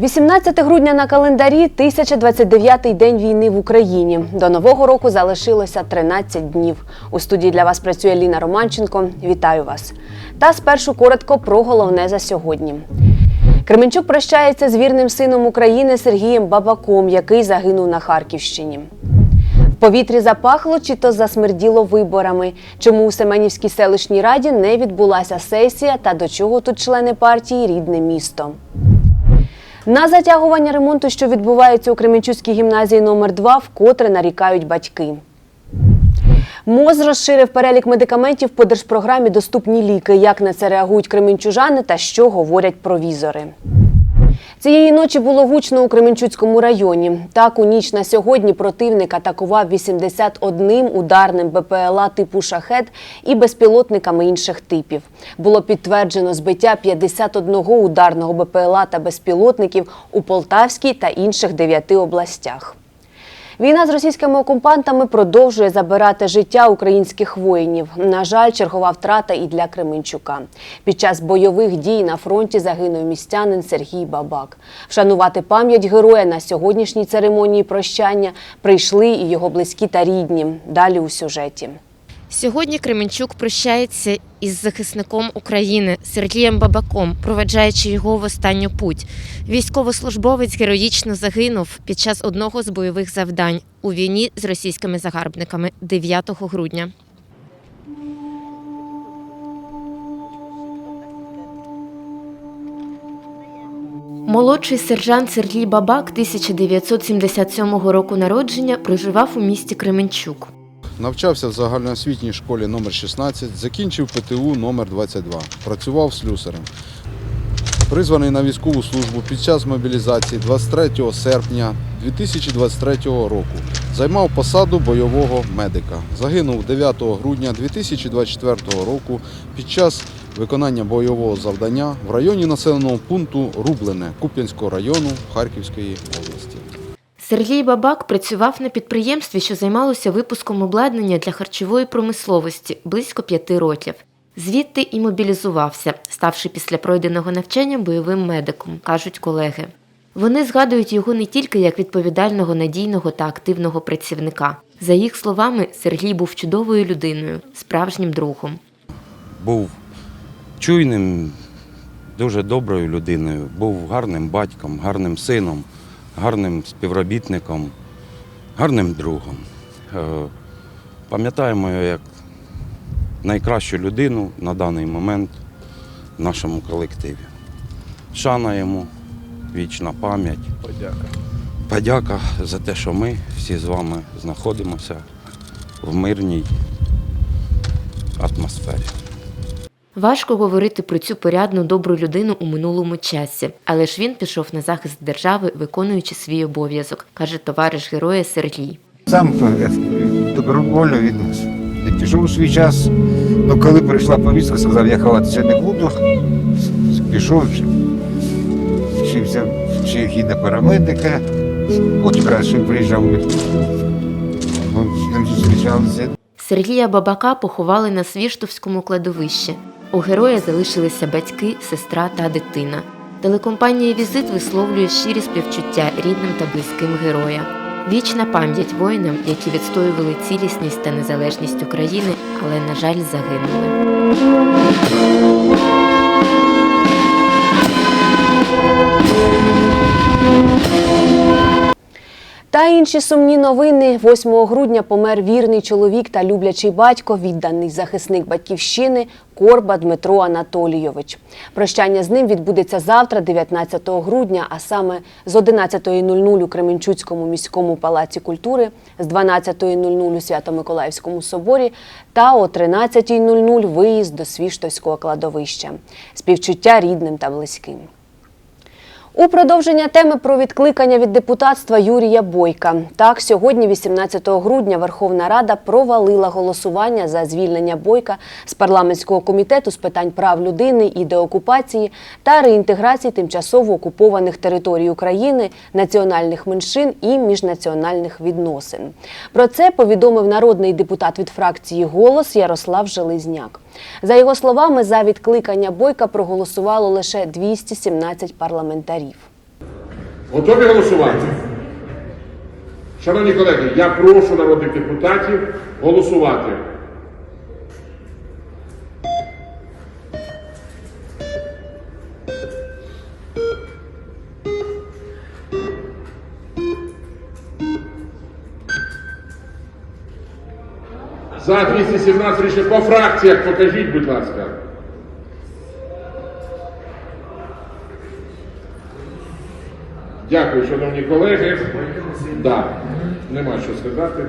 18 грудня на календарі 1029-й день війни в Україні. До нового року залишилося 13 днів. У студії для вас працює Ліна Романченко. Вітаю вас. Та спершу коротко про головне за сьогодні. Кременчук прощається з вірним сином України Сергієм Бабаком, який загинув на Харківщині. В повітрі запахло чи то засмерділо виборами. Чому у Семенівській селищній раді не відбулася сесія та до чого тут члени партії рідне місто? На затягування ремонту, що відбувається у Кременчуцькій гімназії номер 2 вкотре нарікають батьки. МОЗ розширив перелік медикаментів по держпрограмі Доступні ліки. Як на це реагують кременчужани та що говорять провізори. Цієї ночі було гучно у Кременчуцькому районі. Так, у ніч на сьогодні противник атакував 81 ударним БПЛА типу шахет і безпілотниками інших типів. Було підтверджено збиття 51 ударного БПЛА та безпілотників у Полтавській та інших дев'яти областях. Війна з російськими окупантами продовжує забирати життя українських воїнів. На жаль, чергова втрата і для Кременчука. Під час бойових дій на фронті загинув містянин Сергій Бабак. Вшанувати пам'ять героя на сьогоднішній церемонії прощання прийшли і його близькі та рідні. Далі у сюжеті. Сьогодні Кременчук прощається із захисником України Сергієм Бабаком, проведжаючи його в останню путь. Військовослужбовець героїчно загинув під час одного з бойових завдань у війні з російськими загарбниками 9 грудня. Молодший сержант Сергій Бабак 1977 року народження проживав у місті Кременчук. Навчався в загальноосвітній школі номер 16 закінчив ПТУ номер 22 працював слюсарем. Призваний на військову службу під час мобілізації 23 серпня 2023 року. Займав посаду бойового медика. Загинув 9 грудня 2024 року під час виконання бойового завдання в районі населеного пункту Рублене Куп'янського району Харківської області. Сергій Бабак працював на підприємстві, що займалося випуском обладнання для харчової промисловості близько п'яти років. Звідти і мобілізувався, ставши після пройденого навчання бойовим медиком, кажуть колеги. Вони згадують його не тільки як відповідального, надійного та активного працівника. За їх словами, Сергій був чудовою людиною, справжнім другом. був чуйним, дуже доброю людиною, був гарним батьком, гарним сином, гарним співробітником, гарним другом. Е, Пам'ятаємо його як найкращу людину на даний момент в нашому колективі. Шана йому, вічна пам'ять. Подяка. Подяка за те, що ми всі з вами знаходимося в мирній атмосфері. Важко говорити про цю порядну добру людину у минулому часі, але ж він пішов на захист держави, виконуючи свій обов'язок, каже товариш героя Сергій. Сам е, добровольно він не пішов у свій час. Ну, коли прийшла повістка, сказав, я ховатися не буду. Пішов, вчився вчив і на парамедика. Потім раз, що приїжджав, ми з ним зустрічалися. Сергія Бабака поховали на Свіштовському кладовищі. У героя залишилися батьки, сестра та дитина. Телекомпанія Візит висловлює щирі співчуття рідним та близьким героя. Вічна пам'ять воїнам, які відстоювали цілісність та незалежність України, але, на жаль, загинули. Та інші сумні новини. 8 грудня помер вірний чоловік та люблячий батько, відданий захисник батьківщини Корба Дмитро Анатолійович. Прощання з ним відбудеться завтра, 19 грудня, а саме з 11.00 у Кременчуцькому міському палаці культури, з 12.00 у Свято-Миколаївському соборі та о 13.00 виїзд до Свіштовського кладовища. Співчуття рідним та близьким. У продовження теми про відкликання від депутатства Юрія Бойка. Так, сьогодні, 18 грудня, Верховна Рада провалила голосування за звільнення Бойка з парламентського комітету з питань прав людини і деокупації та реінтеграції тимчасово окупованих територій України, національних меншин і міжнаціональних відносин. Про це повідомив народний депутат від фракції Голос Ярослав Железняк. За його словами, за відкликання бойка проголосувало лише 217 парламентарів. Готові голосувати? Шановні колеги, я прошу народних депутатів голосувати. За 217 рішення по фракціях покажіть, будь ласка. Дякую, шановні колеги. Да, нема що сказати.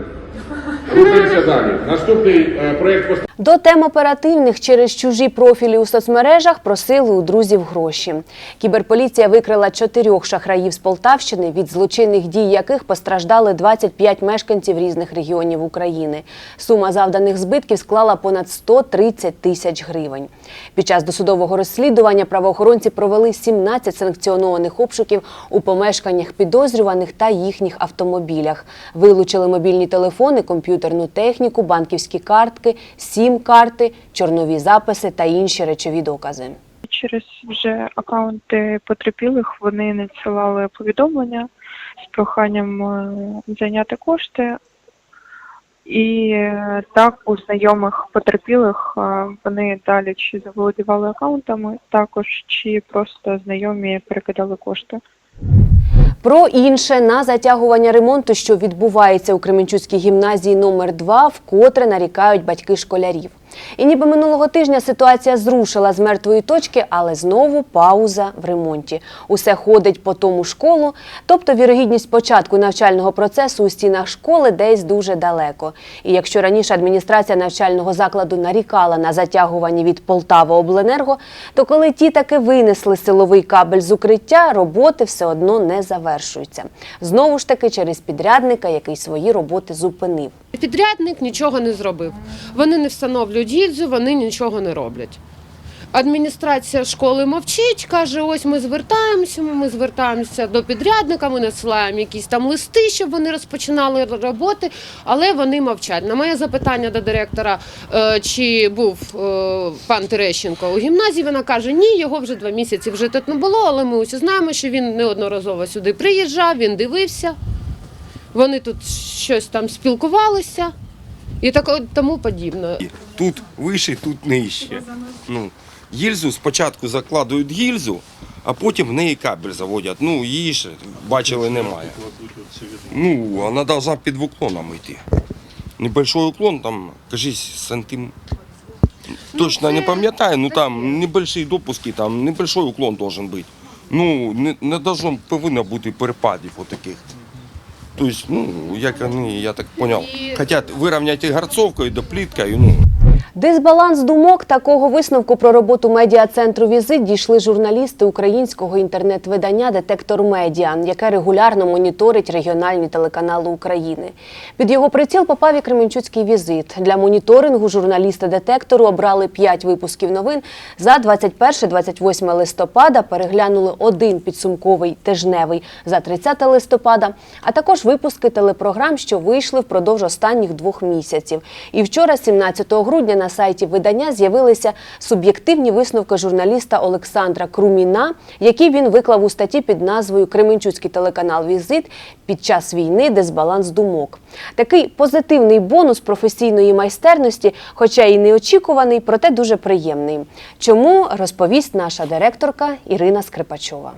Рухаємося далі. Наступний е, постанови. До тем оперативних через чужі профілі у соцмережах просили у друзів гроші. Кіберполіція викрила чотирьох шахраїв з Полтавщини, від злочинних дій яких постраждали 25 мешканців різних регіонів України. Сума завданих збитків склала понад 130 тисяч гривень. Під час досудового розслідування правоохоронці провели 17 санкціонованих обшуків у помешканнях підозрюваних та їхніх автомобілях. Вилучили мобільні телефони, комп'ютерну техніку, банківські картки, сім-карти, чорнові записи та інші речові докази. Через вже акаунти потерпілих вони надсилали повідомлення з проханням е, зайняти кошти. І е, так у знайомих потерпілих е, вони далі чи заволодівали акаунтами, також чи просто знайомі перекидали кошти. Про інше на затягування ремонту, що відбувається у Кременчуцькій гімназії номер 2 вкотре нарікають батьки школярів. І ніби минулого тижня ситуація зрушила з мертвої точки, але знову пауза в ремонті. Усе ходить по тому школу, тобто вірогідність початку навчального процесу у стінах школи десь дуже далеко. І якщо раніше адміністрація навчального закладу нарікала на затягування від Полтава Обленерго, то коли ті таки винесли силовий кабель з укриття, роботи все одно не завершуються. Знову ж таки через підрядника, який свої роботи зупинив. Підрядник нічого не зробив. Вони не встановлюють гільзу, вони нічого не роблять. Адміністрація школи мовчить, каже: ось ми звертаємося, ми звертаємося до підрядника, ми насилаємо якісь там листи, щоб вони розпочинали роботи, але вони мовчать. На моє запитання до директора, е, чи був е, пан Терещенко у гімназії, вона каже: ні, його вже два місяці вже тут не було, але ми усі знаємо, що він неодноразово сюди приїжджав, він дивився. Вони тут щось там спілкувалися і так, тому подібне. Тут вище, тут нижче. Ну, гільзу спочатку закладують гільзу, а потім в неї кабель заводять. Ну, її ж бачили немає. Ну, вона повинна під уклоном йти. Небольшой уклон, там, кажись, сантим. Точно не пам'ятаю, ну там небольші допуски, там небольшой уклон должен бути. Ну, не, не должно, повинно бути перепадів отаких. Тобто, ну, як вони, я так зрозумів, хочуть вирівняти гарцовкою до пліткою, ну. Дисбаланс думок такого висновку про роботу медіа-центру «Візит» дійшли журналісти українського інтернет-видання «Детектор Медіа», яке регулярно моніторить регіональні телеканали України. Під його приціл попав і Кременчуцький візит. Для моніторингу журналісти детектору обрали 5 випусків новин. За 21-28 листопада переглянули один підсумковий тижневий за 30 листопада, а також випуски телепрограм, що вийшли впродовж останніх двох місяців. І вчора, 17 грудня, на сайті видання з'явилися суб'єктивні висновки журналіста Олександра Круміна, які він виклав у статті під назвою Кременчуцький телеканал Візит під час війни дисбаланс думок. Такий позитивний бонус професійної майстерності, хоча і неочікуваний, проте дуже приємний. Чому розповість наша директорка Ірина Скрипачова.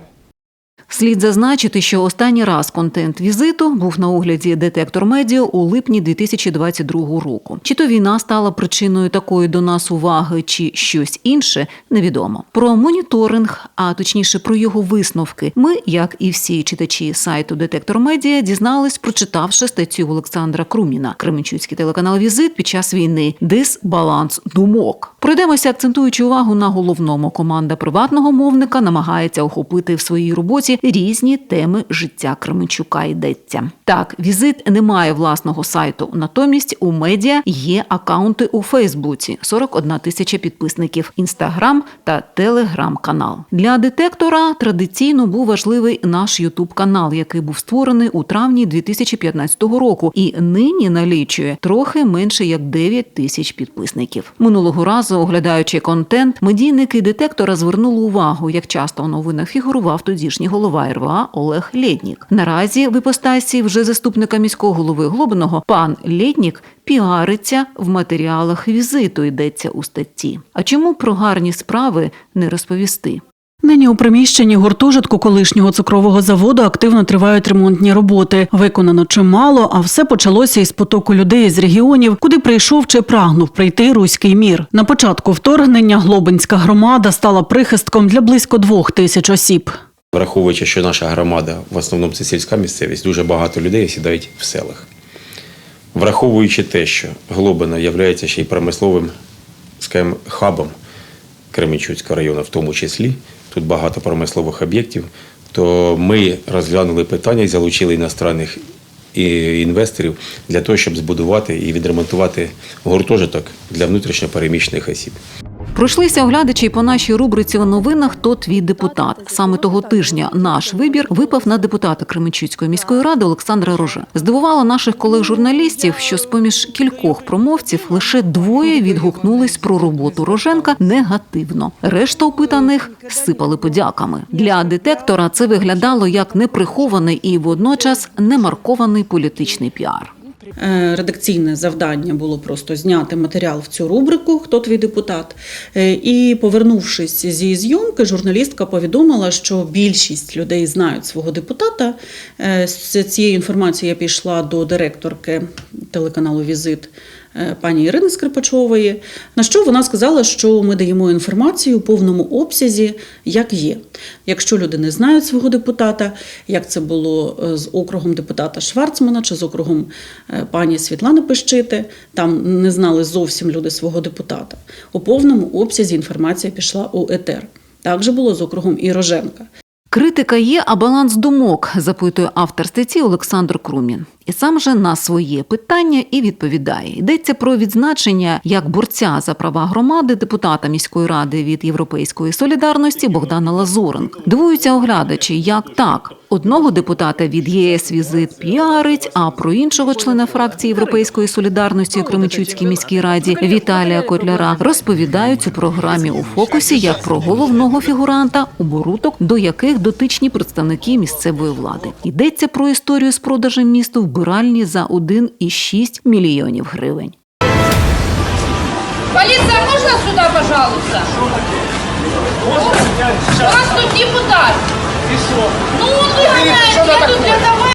Слід зазначити, що останній раз контент візиту був на огляді детектор медіа у липні 2022 року. Чи то війна стала причиною такої до нас уваги, чи щось інше, невідомо. Про моніторинг, а точніше про його висновки, ми, як і всі читачі сайту Детектор Медіа, дізнались, прочитавши статтю Олександра Круміна, Кременчуцький телеканал Візит під час війни. Дисбаланс думок. Пройдемося, акцентуючи увагу на головному. Команда приватного мовника намагається охопити в своїй роботі різні теми життя Кременчука. Йдеться так. Візит не має власного сайту. Натомість у медіа є акаунти у Фейсбуці, 41 тисяча підписників, інстаграм та телеграм-канал. Для детектора традиційно був важливий наш Ютуб канал, який був створений у травні 2015 року, і нині налічує трохи менше як 9 тисяч підписників. Минулого разу, оглядаючи контент, медійники детектора звернули увагу, як часто у новинах фігурував тодішній голова РВА Олег Лєднік. Наразі в іпостасі вже заступника міського голови Глобиного пан Лєднік піариться в матеріалах візиту. Йдеться у статті. А чому про гарні справи не розповісти? Нині у приміщенні гуртожитку колишнього цукрового заводу активно тривають ремонтні роботи. Виконано чимало, а все почалося із потоку людей з регіонів, куди прийшов чи прагнув прийти руський мір. На початку вторгнення Глобинська громада стала прихистком для близько двох тисяч осіб. Враховуючи, що наша громада в основному це сільська місцевість, дуже багато людей сідають в селах. Враховуючи те, що Глобина є ще й промисловим скажімо, хабом Кременчуцького району, в тому числі, тут багато промислових об'єктів, то ми розглянули питання і залучили іностранних інвесторів для того, щоб збудувати і відремонтувати гуртожиток для внутрішньопереміщених осіб. Пройшлися оглядачі по нашій рубриці у новинах «Хто твій депутат. Саме того тижня наш вибір випав на депутата Кременчуцької міської ради Олександра Роже. Здивувало наших колег-журналістів, що з поміж кількох промовців лише двоє відгукнулись про роботу Роженка негативно. Решта опитаних сипали подяками. Для детектора це виглядало як неприхований і водночас немаркований політичний піар. Е, Редакційне завдання було просто зняти матеріал в цю рубрику Хто твій депутат? Е, І повернувшись зі зйомки, журналістка повідомила, що більшість людей знають свого депутата. Е, З цією інформацією я пішла до директорки телеканалу Візит пані Ірини Скрипачової. На що вона сказала, що ми даємо інформацію у повному обсязі, як є. Якщо люди не знають свого депутата, як це було е, з округом депутата Шварцмана чи з округом е, пані Світлани Пищити, там не знали зовсім люди свого депутата. У повному обсязі інформація пішла у етер. Так же було з округом і Роженка. Критика є, а баланс думок, запитує автор статті Олександр Крумін. І сам же на своє питання і відповідає. Йдеться про відзначення як борця за права громади депутата міської ради від Європейської солідарності Богдана Лазуренка. Дивуються оглядачі, як так. Одного депутата від ЄС візит піарить, а про іншого члена фракції Європейської солідарності у Кременчуцькій міській раді Віталія Котляра розповідають у програмі у фокусі як про головного фігуранта оборудок, до яких дотичні представники місцевої влади. Йдеться про історію з продажем місту вбиральні за 1,6 мільйонів гривень. Полиция, можно сюда, пожалуйста? У нас тут депутат. Ну, я тут для того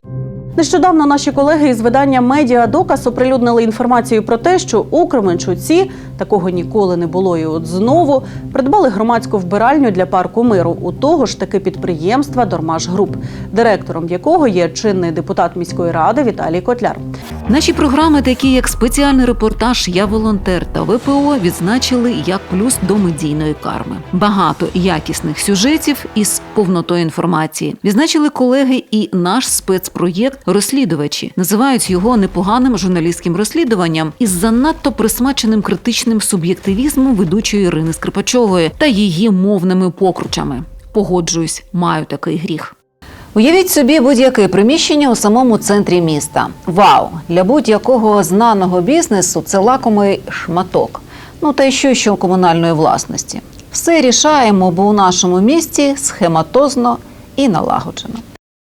Нещодавно наші колеги із видання Медіа Доказ оприлюднили інформацію про те, що у Кременчуці такого ніколи не було. І от знову придбали громадську вбиральню для парку миру у того ж таки підприємства Дормаш Груп, директором якого є чинний депутат міської ради Віталій Котляр. Наші програми, такі як спеціальний репортаж Я волонтер та ВПО, відзначили як плюс до медійної карми. Багато якісних сюжетів із повнотою інформації. Відзначили колеги і наш спецпроєкт Розслідувачі називають його непоганим журналістським розслідуванням із занадто присмаченим критичним суб'єктивізмом ведучої Ірини Скрипачової та її мовними покручами. Погоджуюсь, маю такий гріх. Уявіть собі будь-яке приміщення у самому центрі міста. Вау! Для будь-якого знаного бізнесу це лакомий шматок. Ну та й що що комунальної власності. Все рішаємо, бо у нашому місті схематозно і налагоджено.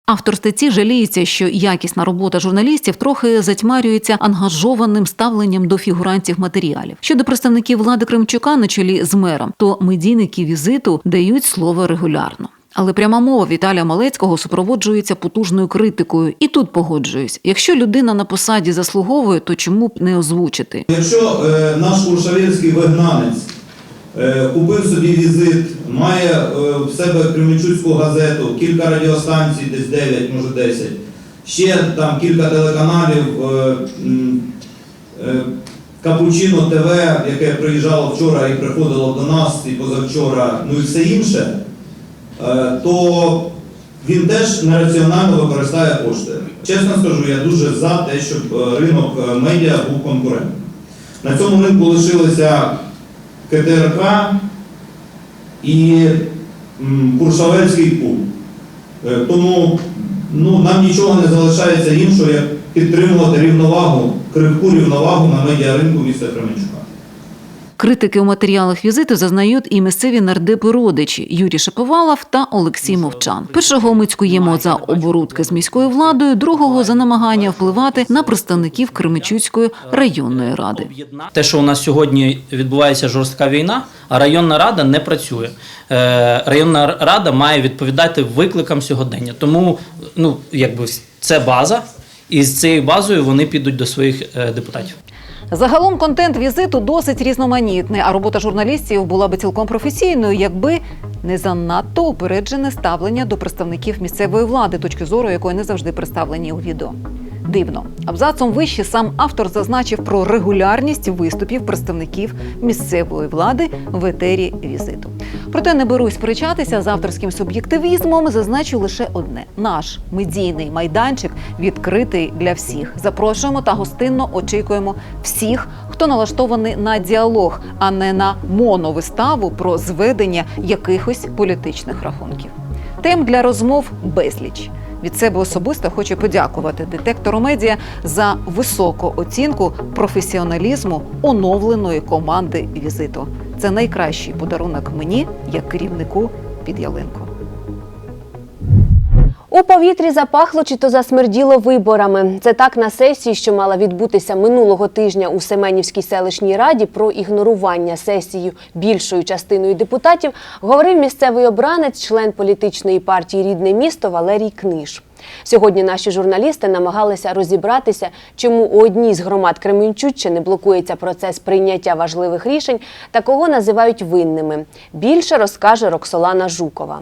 Автор статті жаліється, що якісна робота журналістів трохи затьмарюється ангажованим ставленням до фігурантів матеріалів. Щодо представників влади Кремчука на чолі з мером, то медійники візиту дають слово регулярно. Але пряма мова Віталія Малецького супроводжується потужною критикою. І тут погоджуюсь: якщо людина на посаді заслуговує, то чому б не озвучити? Якщо е, наш куршавецький вигнанець купив собі візит, має е, в себе Кременчуцьку газету, кілька радіостанцій, десь 9, може 10, ще там кілька телеканалів, е, е, Капучино ТВ, яке приїжджало вчора і приходило до нас і позавчора, ну і все інше, е, то він теж нераціонально використає кошти. Чесно скажу, я дуже за те, щоб е, ринок е, медіа був конкурентним. На цьому ринку лишилися КТРК і Куршавецький пул. Е, Тому ну, нам нічого не залишається іншого, як підтримувати рівновагу, крихку рівновагу на медіаринку міста Кременчука. Критики у матеріалах візиту зазнають і місцеві нардепи родичі Юрій Шаповалов та Олексій Мовчан. Першого ми цькуємо за оборудки з міською владою, другого за намагання впливати на представників Кременчуцької районної ради. Те, що у нас сьогодні відбувається жорстка війна, а районна рада не працює. Е, Районна рада має відповідати викликам сьогодення. Тому ну, якби це база, і з цією базою вони підуть до своїх е, депутатів. Загалом контент візиту досить різноманітний, а робота журналістів була би цілком професійною, якби не занадто упереджене ставлення до представників місцевої влади, точки зору якої не завжди представлені у відео. Дивно, абзацом вище сам автор зазначив про регулярність виступів представників місцевої влади в етері візиту. Проте не берусь сперечатися з авторським суб'єктивізмом. Зазначу лише одне: наш медійний майданчик відкритий для всіх. Запрошуємо та гостинно очікуємо всіх, хто налаштований на діалог, а не на моновиставу про зведення якихось політичних рахунків. Тем для розмов безліч. Від себе особисто хочу подякувати детектору медіа за високу оцінку професіоналізму оновленої команди візиту. Це найкращий подарунок мені як керівнику під ялинку. У повітрі запахло чи то засмерділо виборами. Це так на сесії, що мала відбутися минулого тижня у Семенівській селищній раді про ігнорування сесії більшою частиною депутатів, говорив місцевий обранець, член політичної партії Рідне місто Валерій Книж. Сьогодні наші журналісти намагалися розібратися, чому у одній з громад Кременчуччини блокується процес прийняття важливих рішень та кого називають винними. Більше розкаже Роксолана Жукова.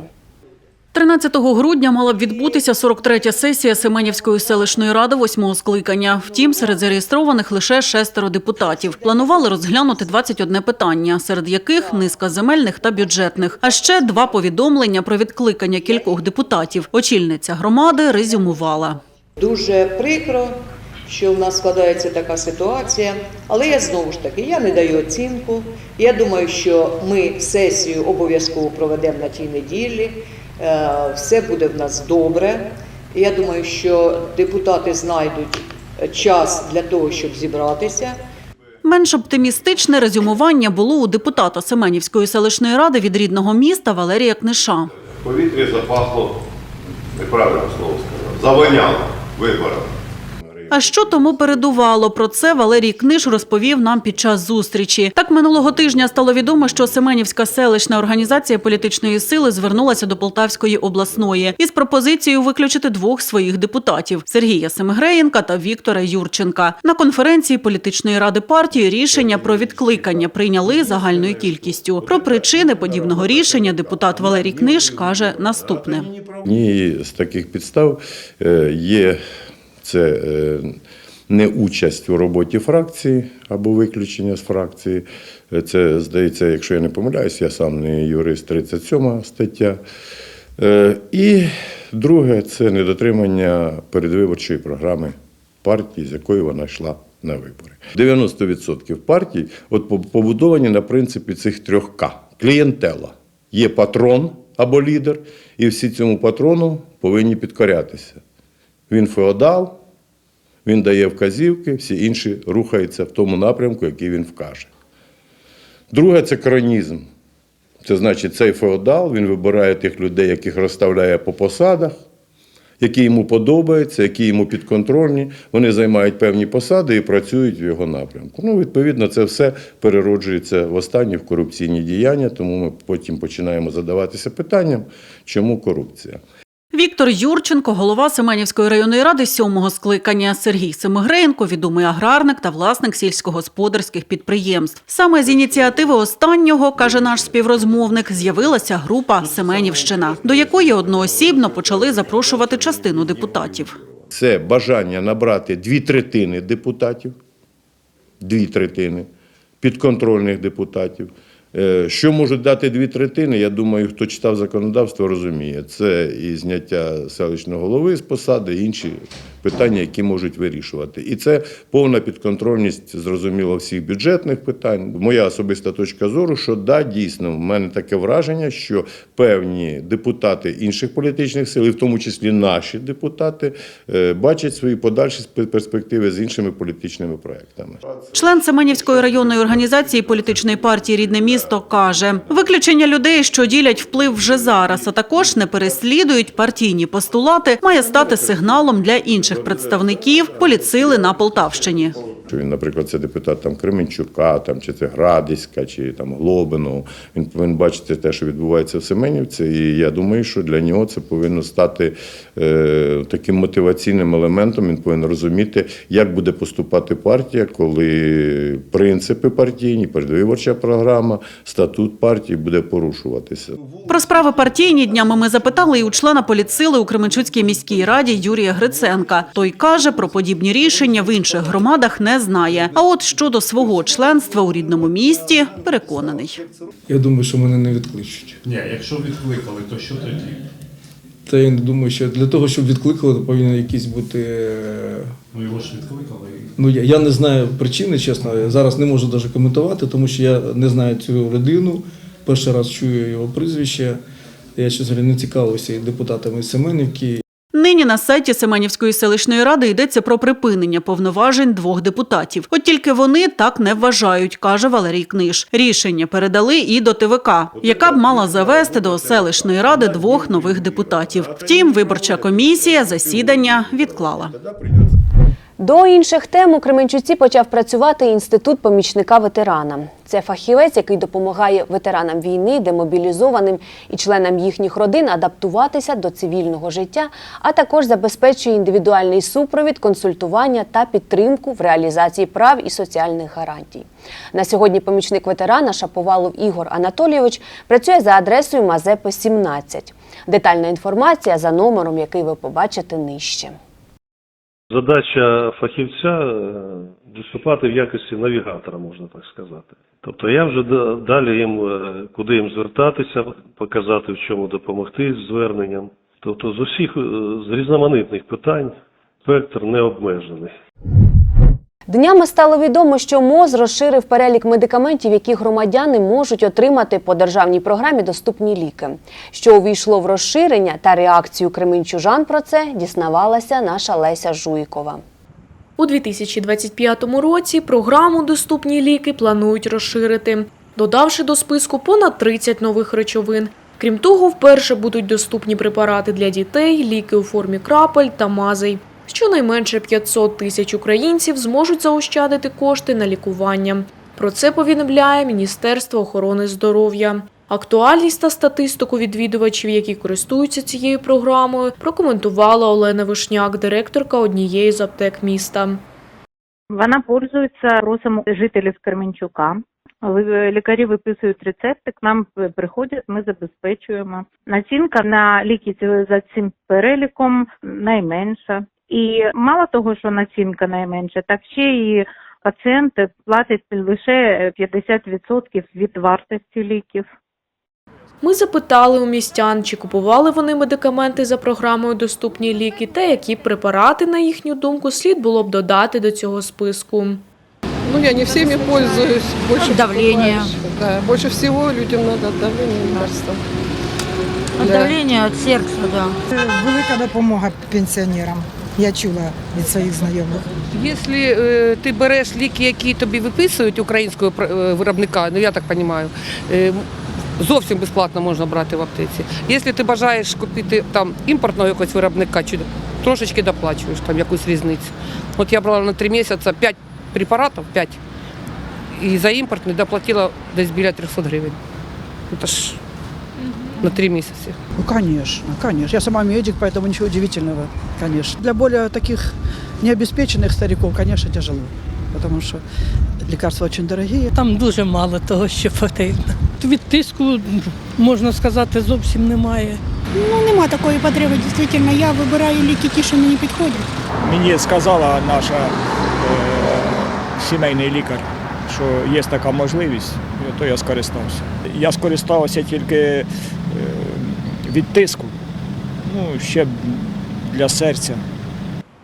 13 грудня мала б відбутися 43-я сесія Семенівської селищної ради восьмого скликання. Втім, серед зареєстрованих лише шестеро депутатів. Планували розглянути 21 питання, серед яких низка земельних та бюджетних. А ще два повідомлення про відкликання кількох депутатів. Очільниця громади резюмувала. Дуже прикро, що в нас складається така ситуація, але я знову ж таки я не даю оцінку. Я думаю, що ми сесію обов'язково проведемо на тій неділі. Е, Все буде в нас добре. І Я думаю, що депутати знайдуть час для того, щоб зібратися. Менш оптимістичне резюмування було у депутата Семенівської селищної ради від рідного міста Валерія Книша. Повітря запахло, неправильно слово сказав, завоняло виборами. А що тому передувало? Про це Валерій Книж розповів нам під час зустрічі. Так минулого тижня стало відомо, що Семенівська селищна організація політичної сили звернулася до Полтавської обласної із пропозицією виключити двох своїх депутатів Сергія Семигреєнка та Віктора Юрченка. На конференції політичної ради партії рішення про відкликання прийняли загальною кількістю. Про причини подібного рішення депутат Валерій Книж каже наступне. Однією з таких підстав е, є це е, неучасть у роботі фракції або виключення з фракції. Е, Це, здається, якщо я не помиляюсь, я сам не юрист 37 стаття. Е, І друге це недотримання передвиборчої програми партії, з якою вона йшла на вибори. 90% партій от побудовані на принципі цих трьох К. Клієнтела. Є патрон або лідер, і всі цьому патрону повинні підкорятися. Він феодал, він дає вказівки, всі інші рухаються в тому напрямку, який він вкаже. Друге це кронізм. Це значить, цей феодал він вибирає тих людей, яких розставляє по посадах, які йому подобаються, які йому підконтрольні. Вони займають певні посади і працюють в його напрямку. Ну, відповідно, це все перероджується в останні в корупційні діяння, тому ми потім починаємо задаватися питанням, чому корупція. Віктор Юрченко, голова Семенівської районної ради сьомого скликання. Сергій Семигреєнко, відомий аграрник та власник сільськогосподарських підприємств. Саме з ініціативи останнього, каже наш співрозмовник, з'явилася група Семенівщина, до якої одноосібно почали запрошувати частину депутатів. Це бажання набрати дві третини депутатів, дві третини підконтрольних депутатів. Е, Що можуть дати дві третини? Я думаю, хто читав законодавство, розуміє. Це і зняття селищного голови з посади, і інші питання, які можуть вирішувати. І це повна підконтрольність, зрозуміло, всіх бюджетних питань. Моя особиста точка зору, що да, дійсно, в мене таке враження, що певні депутати інших політичних сил, і в тому числі наші депутати, е, бачать свої подальші перспективи з іншими політичними проектами. Член Семенівської районної організації політичної партії Рідне місто каже: виключення людей, що ділять вплив вже зараз, а також не переслідують партійні постулати, має стати сигналом для інших представників поліцили на Полтавщині. Що він, наприклад, це депутат там Кременчука, там чи це Градиська, чи там Глобиного. Він повинен бачити те, що відбувається в Семенівці. І я думаю, що для нього це повинно стати е, таким мотиваційним елементом. Він повинен розуміти, як буде поступати партія, коли принципи партійні, передвиборча програма, статут партії буде порушуватися. Про справи партійні днями ми запитали і у члена політсили у Кременчуцькій міській раді Юрія Гриценка. Той каже, про подібні рішення в інших громадах не знає. А от щодо свого членства у рідному місті переконаний. Я думаю, що мене не відкличуть. Ні, якщо відкликали, то що тоді? Та я не думаю, що для того, щоб відкликали, то повинен якийсь бути. е, Ну його ж відкликали. Ну я, я не знаю причини, чесно. Я зараз не можу навіть коментувати, тому що я не знаю цю людину. Перший раз чую його прізвище. Я ще взагалі не цікавився і депутатами Семенівки. Нині на сайті Семенівської селищної ради йдеться про припинення повноважень двох депутатів. От тільки вони так не вважають, каже Валерій Книж. Рішення передали і до ТВК, яка б мала завести до селищної ради двох нових депутатів. Втім, виборча комісія засідання відклала. До інших тем у Кременчуці почав працювати інститут помічника ветерана. Це фахівець, який допомагає ветеранам війни, демобілізованим і членам їхніх родин адаптуватися до цивільного життя, а також забезпечує індивідуальний супровід, консультування та підтримку в реалізації прав і соціальних гарантій. На сьогодні помічник ветерана Шаповалов Ігор Анатолійович працює за адресою Мазепи 17. Детальна інформація за номером, який ви побачите нижче. Задача фахівця е, виступати в якості навігатора, можна так сказати. Тобто я вже да- далі їм, е, куди їм звертатися, показати, в чому допомогти з зверненням. Тобто з усіх е, з різноманітних питань спектр не обмежений. Днями стало відомо, що МОЗ розширив перелік медикаментів, які громадяни можуть отримати по державній програмі Доступні ліки. Що увійшло в розширення та реакцію кременчужан про це дізнавалася наша Леся Жуйкова. У 2025 році програму Доступні ліки планують розширити, додавши до списку понад 30 нових речовин. Крім того, вперше будуть доступні препарати для дітей, ліки у формі крапель та мазей. Щонайменше 500 тисяч українців зможуть заощадити кошти на лікування. Про це повідомляє Міністерство охорони здоров'я. Актуальність та статистику відвідувачів, які користуються цією програмою, прокоментувала Олена Вишняк, директорка однієї з аптек міста. Вона пользується розумом жителів Кременчука. Лікарі виписують рецепти, к нам приходять, ми забезпечуємо. Націнка на ліки за цим переліком найменша. І мало того, що націнка найменша, так ще і пацієнти платять лише 50% від вартості ліків. Ми запитали у містян, чи купували вони медикаменти за програмою Доступні ліки та які препарати, на їхню думку, слід було б додати до цього списку. Ну, я не всеми пользуюсь. Больше Давление. Да, больше всего людям надо от давления лекарства. От Да. давления, от сердца, да. Велика допомога пенсіонерам. Я чула від своїх знайомих. Якщо е, ти береш ліки, які тобі виписують українського е, виробника, ну я так розумію, е, зовсім безплатно можна брати в аптеці. Якщо ти бажаєш купити там імпортного якогось виробника, чи трошечки доплачуєш там якусь різницю. От я брала на три місяці 5 препаратів, 5, і за імпортний доплатила десь біля 300 гривень. Це ж на три місяці. Ну, конечно, конечно. Я сама медик, поэтому ничего удивительного, конечно. Для более таких необеспеченных стариков, конечно, тяжело. Потому что лекарства очень дорогие. Там дуже мало того, що потрібно. Від тиску, можна сказати, зовсім немає. Ну, нема такої потреби, дійсно. Я вибираю ліки ті, що мені підходять. Мені сказала наша е, сімейний лікар, що є така можливість, то я скористався. Я скористався тільки від тиску, ну, ще для серця.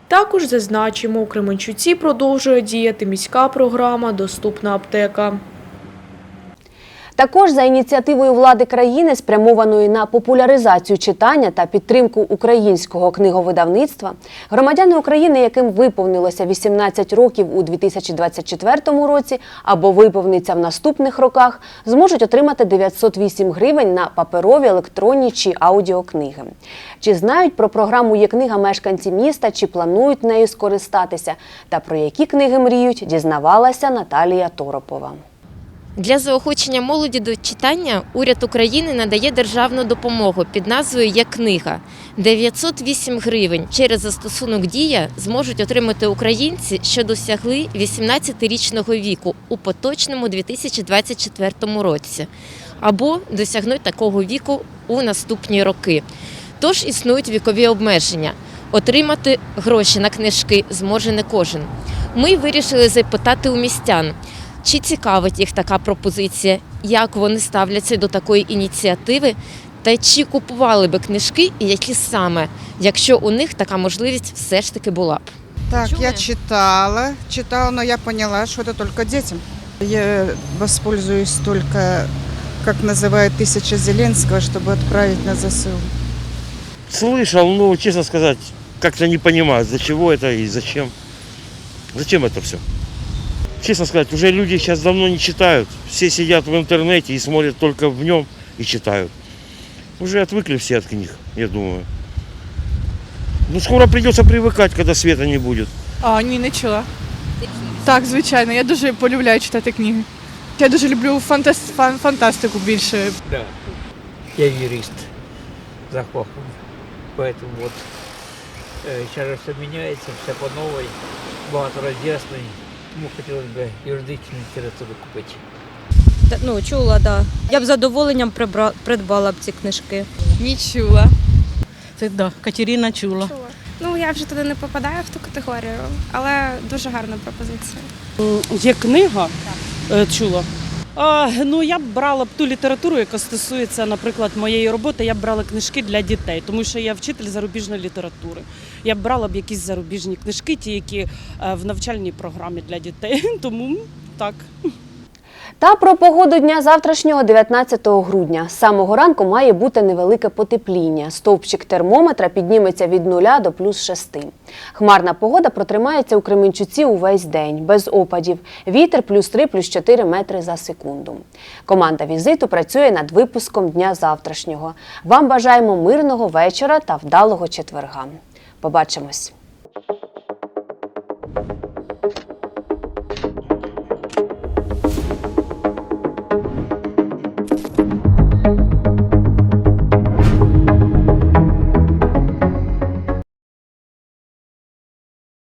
Також зазначимо, у Кременчуці продовжує діяти міська програма Доступна аптека. Також за ініціативою влади країни, спрямованої на популяризацію читання та підтримку українського книговидавництва, громадяни України, яким виповнилося 18 років у 2024 році або виповниться в наступних роках, зможуть отримати 908 гривень на паперові, електронні чи аудіокниги. Чи знають про програму є книга мешканці міста, чи планують нею скористатися, та про які книги мріють, дізнавалася Наталія Торопова. Для заохочення молоді до читання уряд України надає державну допомогу під назвою Є книга. 908 гривень через застосунок Дія зможуть отримати українці, що досягли 18-річного віку у поточному 2024 році, або досягнуть такого віку у наступні роки. Тож існують вікові обмеження. Отримати гроші на книжки зможе не кожен. Ми вирішили запитати у містян. Чи цікавить їх така пропозиція? Як вони ставляться до такої ініціативи? Та чи купували би книжки і які саме, якщо у них така можливість все ж таки була б? Так, я читала, читала, но я поняла, что это только детям. Я воспользуюсь только, как называют, тысяча Зеленского, чтобы отправить на засыл. Слышал, ну, честно сказать, как-то не понимаю, для чего это и зачем. Зачем это все? Честно сказать, уже люди сейчас давно не читают. Все сидят в интернете и смотрят только в нем и читают. Уже отвыкли все от книг, я думаю. Ну, скоро придется привыкать, когда света не будет. А, ні, не чула. Так, звичайно, я дуже полюбляю читати книги. Я дуже люблю фантас... фан- фантастику більше. Да. Я юрист за фахом. Поэтому вот э, сейчас же все меняется, все по новой, багато роз'яснень. Тому хотілося б юридичну літературу купити. Та- Ну, чула, так. Да. Я б з задоволенням прибра... придбала б ці книжки. Не чула. Це да, Катерина чула. Ну, я вже туди не попадаю в ту категорію, але дуже гарна пропозиція. Є книга, так. чула. Ну, я б брала б ту літературу, яка стосується, наприклад, моєї роботи. Я б брала книжки для дітей, тому що я вчитель зарубіжної літератури. Я б брала б якісь зарубіжні книжки, ті, які е, в навчальній програмі для дітей. Тому так. Та про погоду дня завтрашнього 19 грудня. З самого ранку має бути невелике потепління. Стовпчик термометра підніметься від 0 до плюс 6. Хмарна погода протримається у Кременчуці увесь день, без опадів. Вітер плюс 3, плюс 4 метри за секунду. Команда візиту працює над випуском дня завтрашнього. Вам бажаємо мирного вечора та вдалого четверга. Побачимось!